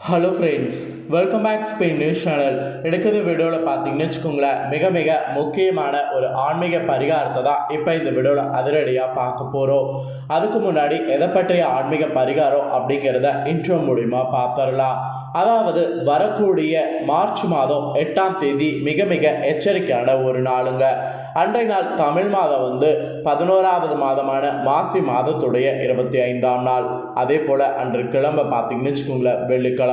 Hello friends welcome back Spain news channel எடுக்கிற வீடியோவில் பார்த்தீங்கன்னு வச்சுக்கோங்களேன் மிக மிக முக்கியமான ஒரு ஆன்மீக பரிகாரத்தை தான் இப்போ இந்த வீடியோவில் அதிரடியாக பார்க்க போகிறோம் அதுக்கு முன்னாடி எதை பற்றிய ஆன்மீக பரிகாரம் அப்படிங்கிறத இன்ட்ரோ மூலிமா பார்த்துடலாம். அதாவது வரக்கூடிய மார்ச் மாதம் எட்டாம் தேதி மிக மிக எச்சரிக்கையான ஒரு நாளுங்க. அன்றைய நாள் தமிழ் மாதம் வந்து பதினோராவது மாதமான மாசி மாதத்துடைய இருபத்தி ஐந்தாம் நாள். அதே போல் அன்று கிளம்ப பார்த்தீங்கன்னு வச்சுக்கோங்களேன் வெள்ளிக்கிழமை.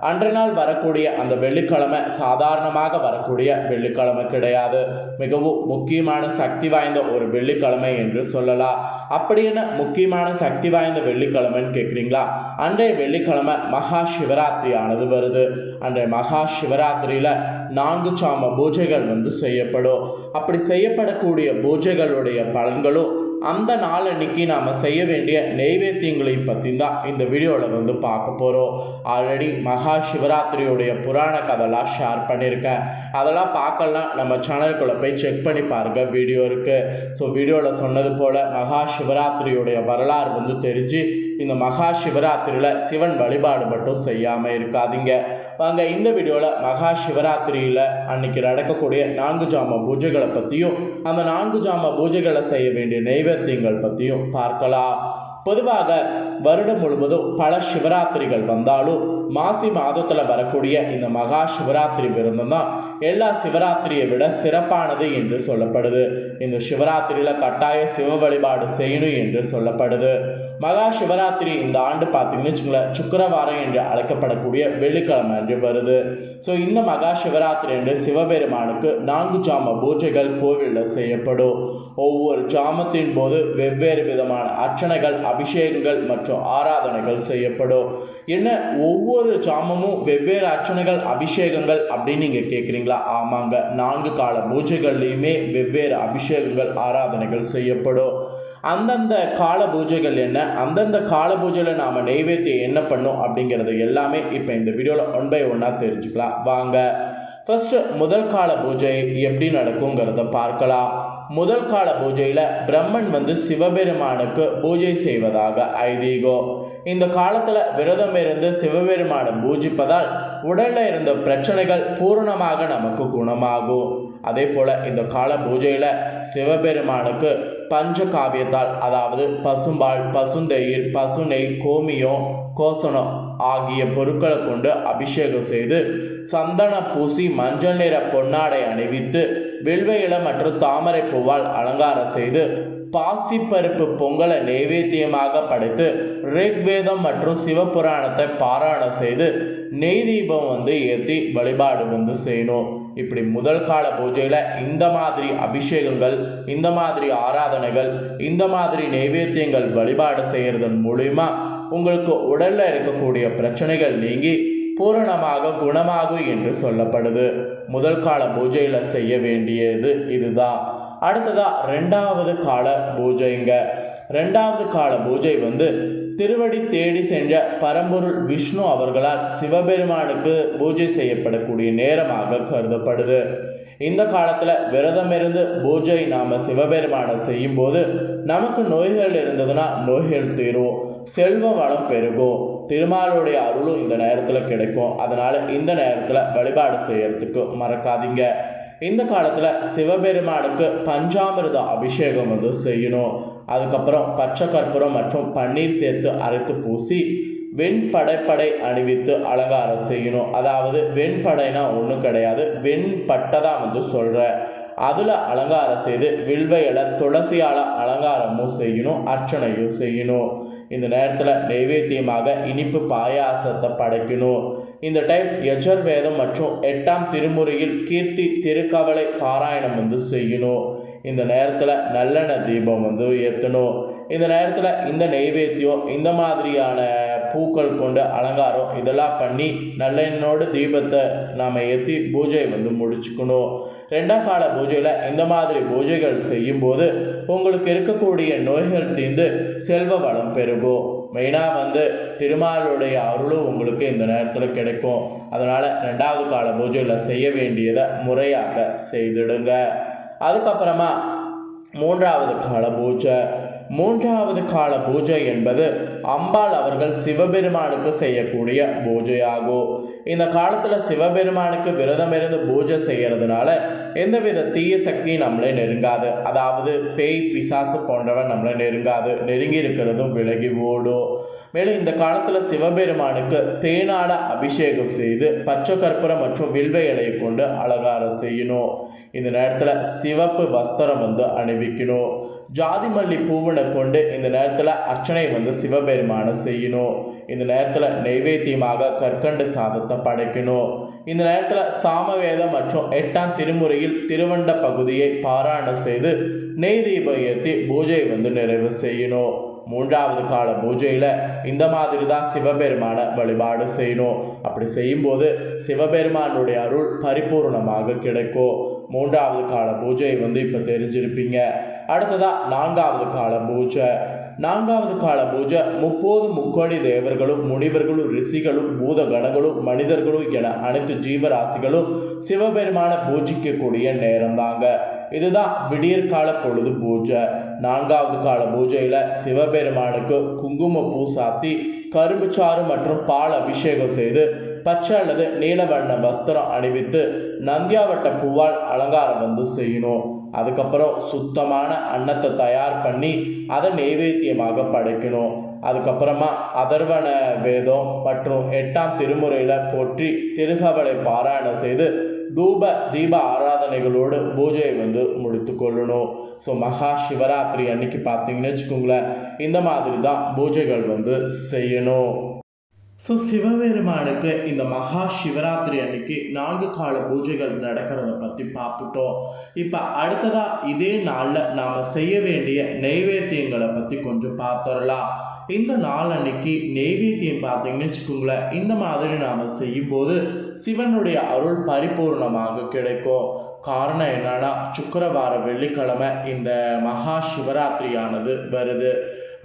அன்றைய நாள் வரக்கூடிய அந்த வெள்ளிக்கிழமை சாதாரணமாக வரக்கூடிய வெள்ளிக்கிழமை கிடையாது. மிகவும் முக்கியமான சக்தி வாய்ந்த ஒரு வெள்ளிக்கிழமை என்று சொல்லலாம். அப்படின்னு முக்கியமான சக்தி வாய்ந்த வெள்ளிக்கிழமைன்னு கேட்குறீங்களா அன்றைய வெள்ளிக்கிழமை மகா சிவராத்திரியானது வருது. அன்றைய மகா சிவராத்திரியில் நான்கு சாம பூஜைகள் வந்து செய்யப்படும். அப்படி செய்யப்படக்கூடிய பூஜைகளுடைய பலன்களும் அந்த நாளன்னைக்கு நாம் செய்ய வேண்டிய நெய்வேத்தியங்களையும் பற்றி தான் இந்த வீடியோவில் வந்து பார்க்க போகிறோம் ஆல்ரெடி மகா சிவராத்திரியுடைய புராண கதைலாம் ஷேர் பண்ணியிருக்கேன். அதெல்லாம் பார்க்கலாம் நம்ம சேனல்குள்ளே போய் செக் பண்ணி பாருங்கள் வீடியோ இருக்குது ஸோ வீடியோவில் சொன்னது போல் மகா சிவராத்திரியுடைய வரலாறு வந்து தெரிஞ்சு இந்த மகா சிவராத்திரியில் சிவன் வழிபாடு மட்டும் செய்யாமல் இருக்காதீங்க. வாங்க இந்த வீடியோவில் மகா சிவராத்திரியில் அன்னைக்கு நடக்கக்கூடிய நான்கு ஜாம பூஜைகளை பற்றியும் அந்த நான்கு ஜாம பூஜைகளை செய்ய வேண்டிய நைவேத்தியங்கள் பற்றியும் பார்க்கலாம். பொதுவாக வருடம் முழுவதும் பல சிவராத்திரிகள் வந்தாலும் மாசி மாதத்தில் வரக்கூடிய இந்த மகா சிவராத்திரி விருந்தம் தான் எல்லா சிவராத்திரியை விட சிறப்பானது என்று சொல்லப்படுது. இந்த சிவராத்திரியில் கட்டாய சிவ வழிபாடு செய்யணும் என்று சொல்லப்படுது. மகா சிவராத்திரி இந்த ஆண்டு பார்த்தீங்கன்னு வச்சுங்களேன் சுக்கரவாரம் என்று அழைக்கப்படக்கூடிய வெள்ளிக்கிழமை அன்று வருது. ஸோ இந்த மகா சிவராத்திரி என்று சிவபெருமானுக்கு நான்கு ஜாம பூஜைகள் கோவிலில் செய்யப்படும். ஒவ்வொரு ஜாமத்தின் போது வெவ்வேறு விதமான அர்ச்சனைகள் அபிஷேகங்கள் மற்றும் ஆராதனைகள் செய்யப்படும். என்ன? ஒவ்வொரு ஜாமமும் வெவ்வேறு அர்ச்சனைகள் அபிஷேகங்கள் அப்படின்னு நீங்கள் கேட்குறீங்களா ஆமாங்க. நான்கு கால பூஜைகள்லையுமே வெவ்வேறு அபிஷேகங்கள் ஆராதனைகள் செய்யப்படும். அந்தந்த கால பூஜைகள் என்ன? அந்தந்த கால பூஜையில் நாம் நெய்வேத்தியம் என்ன பண்ணும் அப்படிங்கிறது எல்லாமே இப்போ இந்த வீடியோவில் ஒன் பை ஒன்னாக தெரிஞ்சுக்கலாம். வாங்க. ஃபஸ்ட்டு முதல் கால பூஜை எப்படி நடக்குங்கிறத பார்க்கலாம். முதல் கால பூஜையில் பிரம்மன் வந்து சிவபெருமானுக்கு பூஜை செய்வதாக ஐதீகம் இந்த காலத்தில் விரதம் இருந்து சிவபெருமானை பூஜிப்பதால் உடலில் இருந்த பிரச்சனைகள் பூரணமாக நமக்கு குணமாகும். அதே போல் இந்த கால பூஜையில் சிவபெருமானுக்கு பஞ்ச காவியத்தால் அதாவது பசும்பால் பசுந்தயிர் பசுநெய் கோமியம் கோசனம் ஆகிய பொருட்களை கொண்டு அபிஷேகம் செய்து சந்தன பூசி மஞ்சள் நிற பொன்னாடை அணிவித்து வில்வ மற்றும் தாமரை பூவால் அலங்காரம் செய்து பாசிப்பருப்பு பொங்கலை நைவேத்தியமாக படைத்து ரிக்வேதம் மற்றும் சிவபுராணத்தை பாராயணம் செய்து நெய் தீபம் வந்து ஏற்றி வழிபாடு வந்து செய்யணும். இப்படி முதல் கால பூஜையில் இந்த மாதிரி அபிஷேகங்கள் இந்த மாதிரி ஆராதனைகள் இந்த மாதிரி நைவேத்தியங்கள் வழிபாடு செய்கிறதன் மூலிமா உங்களுக்கு உடலில் இருக்கக்கூடிய பிரச்சனைகள் நீங்கி பூரணமாக குணமாகும் என்று சொல்லப்படுது. முதல் கால பூஜையில் செய்ய வேண்டியது இதுதான் அடுத்ததா ரெண்டாவது கால பூஜைங்க ரெண்டாவது கால பூஜை வந்து திருவடி தேடி சென்ற பரம்பொருள் விஷ்ணு அவர்களால் சிவபெருமானுக்கு பூஜை செய்யப்படக்கூடிய நேரமாக கருதப்படுது. இந்த காலத்தில் விரதமிருந்து பூஜை நாம் சிவபெருமானை செய்யும்போது நமக்கு நோய்கள் இருந்ததுன்னா நோய்கள் தீரும். செல்வ வளம் பெருகும். திருமாலுடைய அருளும் இந்த நேரத்தில் கிடைக்கும். அதனால் இந்த நேரத்தில் வழிபாடு செய்யறதுக்கு மறக்காதீங்க. இந்த காலத்தில் சிவபெருமானுக்கு பஞ்சாமிரத அபிஷேகம் வந்து செய்யணும். அதுக்கப்புறம் பச்சை கற்பூரம் மற்றும் பன்னீர் சேர்த்து அரைத்து பூசி வெண்படைப்படை அணிவித்து அலங்காரம் செய்யணும். அதாவது வெண்படைனா ஒன்றும் கிடையாது வெண்பட்டை தான் வந்து சொல்கிறேன் அதில் அலங்காரம் செய்து வில்வையில் துளசியால் அலங்காரமும் செய்யணும் அர்ச்சனையும் செய்யணும். இந்த நேரத்தில் நைவேத்தியமாக இனிப்பு பாயாசத்தை படைக்கணும். இந்த டைம் யஜுர்வேதம் மற்றும் எட்டாம் திருமுறையில் கீர்த்தி திருக்கவலை பாராயணம் வந்து செய்யணும். இந்த நேரத்தில் நல்லெண்ணெய் தீபம் வந்து ஏற்றணும் இந்த நேரத்தில் இந்த நைவேத்தியம் இந்த மாதிரியான பூக்கள் கொண்டு அலங்காரம் இதெல்லாம் பண்ணி நல்லெண்ணோடு தீபத்தை நாம் ஏற்றி பூஜை வந்து முடிச்சுக்கணும். ரெண்டாம் கால பூஜையில் இந்த மாதிரி பூஜைகள் செய்யும்போது உங்களுக்கு இருக்கக்கூடிய நோய்கள் தீர்ந்து செல்வ வளம் பெருகும். மெயினாக வந்து திருமாலுடைய அருளும் உங்களுக்கு இந்த நேரத்தில் கிடைக்கும். அதனால் ரெண்டாவது கால பூஜையில் செய்ய வேண்டியதை முறையாக செய்திடுங்க. அதுக்கப்புறமா மூன்றாவது கால பூஜை. மூன்றாவது கால பூஜை என்பது அம்பாள் அவர்கள் சிவபெருமானுக்கு செய்யக்கூடிய பூஜையாகும். இந்த காலத்தில் சிவபெருமானுக்கு விரதம் இருந்து பூஜை செய்கிறதுனால எந்தவித தீய சக்தியும் நம்மளை நெருங்காது. அதாவது பேய் பிசாசு போன்றவன் நம்மளை நெருங்காது. நெருங்கி இருக்கிறதும் விலகி ஓடும். மேலும் இந்த காலத்தில் சிவபெருமானுக்கு தேனால அபிஷேகம் செய்து பச்சை கற்பூரம் மற்றும் வில்வ இலையை கொண்டு அலங்காரம் செய்யணும். இந்த நேரத்தில் சிவப்பு வஸ்திரம் வந்து அணிவிக்கணும். ஜாதி மல்லி பூவனை கொண்டு இந்த நேரத்தில் அர்ச்சனை வந்து சிவபெருமானை செய்யணும். இந்த நேரத்தில் நைவேத்தியமாக கற்கண்டு சாதத்தை படைக்கணும். இந்த நேரத்தில் சாமவேதம் மற்றும் எட்டாம் திருமுறையில் திருவண்ட பகுதியை பாராயணம் செய்து நெய் தீபம் ஏற்றி பூஜை வந்து நிறைவு செய்யணும். மூன்றாவது கால பூஜையில் இந்த மாதிரி தான் சிவபெருமானை வழிபாடு செய்யணும். அப்படி செய்யும்போது சிவபெருமானுடைய அருள் பரிபூர்ணமாக கிடைக்கும். மூன்றாவது கால பூஜை வந்து இப்போ தெரிஞ்சிருப்பீங்க. அடுத்ததாக நான்காவது கால பூஜை. நான்காவது கால பூஜை முப்போது முக்கோடி தேவர்களும் முனிவர்களும் ரிஷிகளும் பூத கணங்களும் மனிதர்களும் என அனைத்து ஜீவராசிகளும் சிவபெருமான பூஜிக்கக்கூடிய நேரம் தாங்க இதுதான் விடியற்கால பொழுது பூஜை. நான்காவது கால பூஜையில் சிவபெருமானுக்கு குங்கும பூ சாத்தி கரும்புச்சாறு மற்றும் பால் அபிஷேகம் செய்து பச்சை அல்லது நீலவண்ண வஸ்திரம் அணிவித்து நந்தியாவட்ட பூவால் அலங்காரம் வந்து செய்யணும். அதுக்கப்புறம் சுத்தமான அன்னத்தை தயார் பண்ணி அதை நெய்வேத்தியமாக படைக்கணும். அதுக்கப்புறமா அதர்வன வேதம் மற்றும் எட்டாம் திருமுறையில் போற்றி திருகவலை பாராயணம் செய்து தூப தீப ஆராதனைகளோடு பூஜையை வந்து முடித்து கொள்ளணும். ஸோ மகா சிவராத்திரி அன்னைக்கு பார்த்தீங்கன்னு வச்சுக்கோங்களேன் இந்த மாதிரி தான் பூஜைகள் வந்து செய்யணும். ஸோ சிவபெருமானுக்கு இந்த மகா சிவராத்திரி அன்னைக்கு நான்கு கால பூஜைகள் நடக்கிறத பற்றி பார்த்துட்டோம் இப்போ அடுத்ததாக இதே நாளில் நாம் செய்ய வேண்டிய நெய்வேத்தியங்களை பற்றி கொஞ்சம் பார்த்துடலாம் இந்த நாள் அன்னைக்கு நெய்வேத்தியம் பார்த்தீங்கன்னு வச்சுக்கோங்களேன் இந்த மாதிரி நாம் செய்யும்போது சிவனுடைய அருள் பரிபூர்ணமாக கிடைக்கும். காரணம் என்னன்னா சுக்கரவார வெள்ளிக்கிழமை இந்த மகா சிவராத்திரியானது வருது.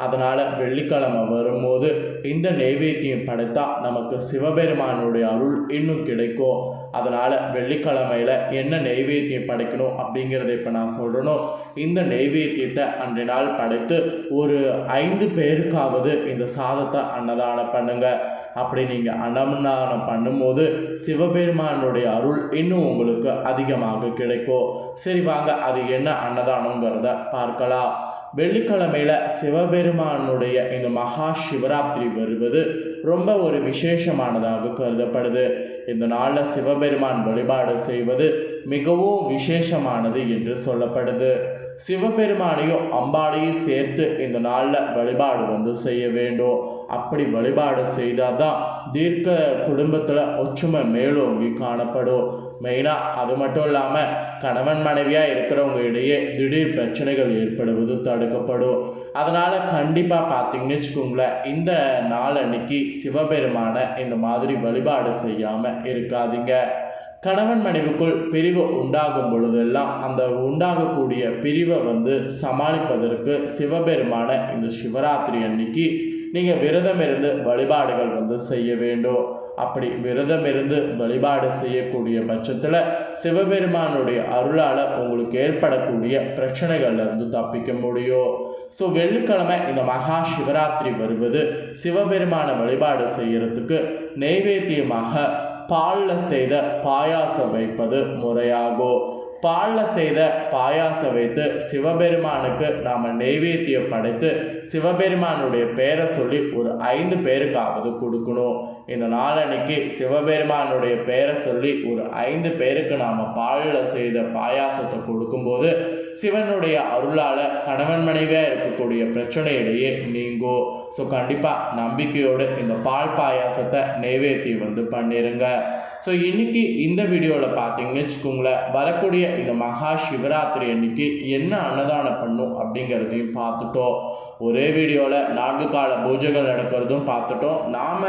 அதனால் வெள்ளிக்கிழமை வரும்போது இந்த நெய்வேத்தியம் படைத்தா நமக்கு சிவபெருமானுடைய அருள் இன்னும் கிடைக்கும். அதனால் வெள்ளிக்கிழமையில் என்ன நெய்வேத்தியம் படைக்கணும் அப்படிங்கிறத இப்போ நான் சொல்கிறனும் இந்த நெய்வேத்தியத்தை அன்றைய நாள் படைத்து ஒரு ஐந்து பேருக்காவது இந்த சாதத்தை அன்னதானம் பண்ணுங்கள் அப்படி நீங்கள் அன்னதானம் பண்ணும்போது சிவபெருமானுடைய அருள் இன்னும் உங்களுக்கு அதிகமாக கிடைக்கும். சரி வாங்க அது என்ன அன்னதானங்கிறத பார்க்கலாம். வெள்ளிக்கிழமையில் சிவபெருமானுடைய இந்த மகா சிவராத்திரி வருவது ரொம்ப ஒரு விசேஷமானதாக கருதப்படுது. இந்த நாளில் சிவபெருமான் வழிபாடு செய்வது மிகவும் விசேஷமானது என்று சொல்லப்படுது. சிவபெருமானையும் அம்பாளையும் சேர்த்து இந்த நாளில் வழிபாடு வந்து செய்ய வேண்டும். அப்படி வழிபாடு செய்தால் தான் தீர்க்க குடும்பத்தில் ஒற்றுமை மேலோங்கி காணப்படும். மெயினாக அது மட்டும் இல்லாமல் கணவன் மனைவியாக இருக்கிறவங்க இடையே திடீர் பிரச்சனைகள் ஏற்படுவது தடுக்கப்படும். அதனால் கண்டிப்பாக பார்த்தீங்கன்னு வச்சுக்கோங்களேன் இந்த நாள் அன்னைக்கு சிவபெருமானை இந்த மாதிரி வழிபாடு செய்யாமல் இருக்காதீங்க. கணவன் மனைவிக்குள் பிரிவு உண்டாகும் பொழுதெல்லாம் அந்த உண்டாகக்கூடிய பிரிவை வந்து சமாளிப்பதற்கு சிவபெருமான இந்த சிவராத்திரி அன்னைக்கு நீங்கள் விரதம் இருந்து வழிபாடுகள் வந்து செய்ய வேண்டும். அப்படி விரதம் இருந்து வழிபாடு செய்யக்கூடிய பட்சத்தில் சிவபெருமானுடைய அருளால் உங்களுக்கு ஏற்படக்கூடிய பிரச்சனைகள்லேருந்து தப்பிக்க முடியும். ஸோ வெள்ளிக்கிழமை இந்த மகா சிவராத்திரி வருவது சிவபெருமான வழிபாடு செய்கிறதுக்கு நெய்வேத்தியமாக பாலில் செய்த பாயாசம் வைப்பது முறையாகும். பாலில் செய்த பாயாசம் வைத்து சிவபெருமானுக்கு நாம் நெய்வேத்தியம் படைத்து சிவபெருமானுடைய பேரை சொல்லி ஒரு ஐந்து பேருக்காவது கொடுக்கணும். இந்த நாளன்னைக்கு சிவபெருமானுடைய பேரை சொல்லி ஒரு ஐந்து பேருக்கு நாம் பாலில் செய்த பாயாசத்தை கொடுக்கும்போது சிவனுடைய அருளால் கணவன் மனைவியாக இருக்கக்கூடிய பிரச்சனையிடையே நீங்கோ. ஸோ கண்டிப்பாக நம்பிக்கையோடு இந்த பால் பாயாசத்தை நெய்வேத்தியம் வந்து பண்ணிடுங்க ஸோ இன்றைக்கி இந்த வீடியோவில் பார்த்தீங்கன்னு வச்சுக்கோங்களேன் வரக்கூடிய இந்த மகா சிவராத்திரி அன்னைக்கு என்ன அன்னதானம் பண்ணும் அப்படிங்கிறதையும் பார்த்துட்டோம். ஒரே வீடியோவில் நான்கு கால பூஜைகள் நடக்கிறதும் பார்த்துட்டோம். நாம்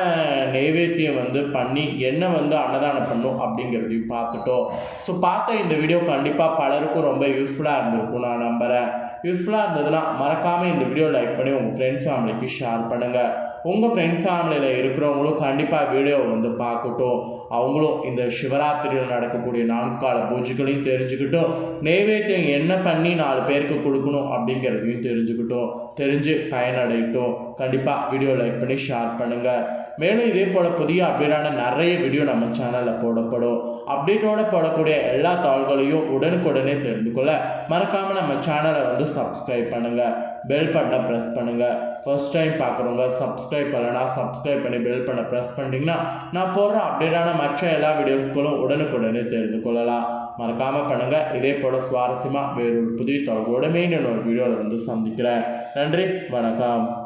நெய்வேத்தியம் வந்து பண்ணி என்ன வந்து அன்னதானம் பண்ணும் அப்படிங்கிறதையும் பார்த்துட்டோம். ஸோ பார்த்த இந்த வீடியோ கண்டிப்பாக பலருக்கும் ரொம்ப யூஸ்ஃபுல்லாக இருந்திருக்கும் நான் நம்புகிறேன் யூஸ்ஃபுல்லாக இருந்ததுன்னா மறக்காமல் இந்த வீடியோ லைக் பண்ணி உங்கள் ஃப்ரெண்ட்ஸ் ஃபேமிலிக்கு ஷேர் பண்ணுங்கள் உங்கள் ஃப்ரெண்ட்ஸ் ஃபேமிலியில் இருக்கிறவங்களும் கண்டிப்பாக வீடியோ வந்து பார்க்கட்டும். அவங்களும் இந்த சிவராத்திரியில் நடக்கக்கூடிய நான்கு கால பூஜைகளையும் தெரிஞ்சுக்கிட்டும். நெய்வேத்தியம் என்ன பண்ணி நாலு பேருக்கு கொடுக்கணும் அப்படிங்கிறதையும் தெரிஞ்சுக்கிட்டும். தெரிஞ்சு பயனடையட்டும். கண்டிப்பாக வீடியோ லைக் பண்ணி ஷேர் பண்ணுங்கள் மேலும் இதே போல் புதிய அப்டேட்டான நிறைய வீடியோ நம்ம சேனலில் போடப்படும். அப்டேட்டோட போடக்கூடிய எல்லா தாள்களையும் உடனுக்குடனே தெரிந்து கொள்ள மறக்காமல் நம்ம சேனலை வந்து சப்ஸ்கிரைப் பண்ணுங்கள் பெல் பட்டனை ப்ரெஸ் பண்ணுங்கள் ஃபர்ஸ்ட் டைம் பார்க்குறவங்க சப்ஸ்கிரைப் பண்ணலனா சப்ஸ்கிரைப் பண்ணி பெல் பண்ண ப்ரெஸ் பண்ணிட்டீங்கன்னா நான் போடுற அப்டேட்டான மற்ற எல்லா வீடியோஸ்களும் உடனுக்குடனே தெரிந்து கொள்ளலாம். மறக்காமல் பண்ணுங்கள் இதே போல் சுவாரஸ்யமாக வேறொரு புதிய தொடர்போட மெயின் ஒரு வீடியோவில் வந்து சந்திக்கிறேன். நன்றி. வணக்கம்.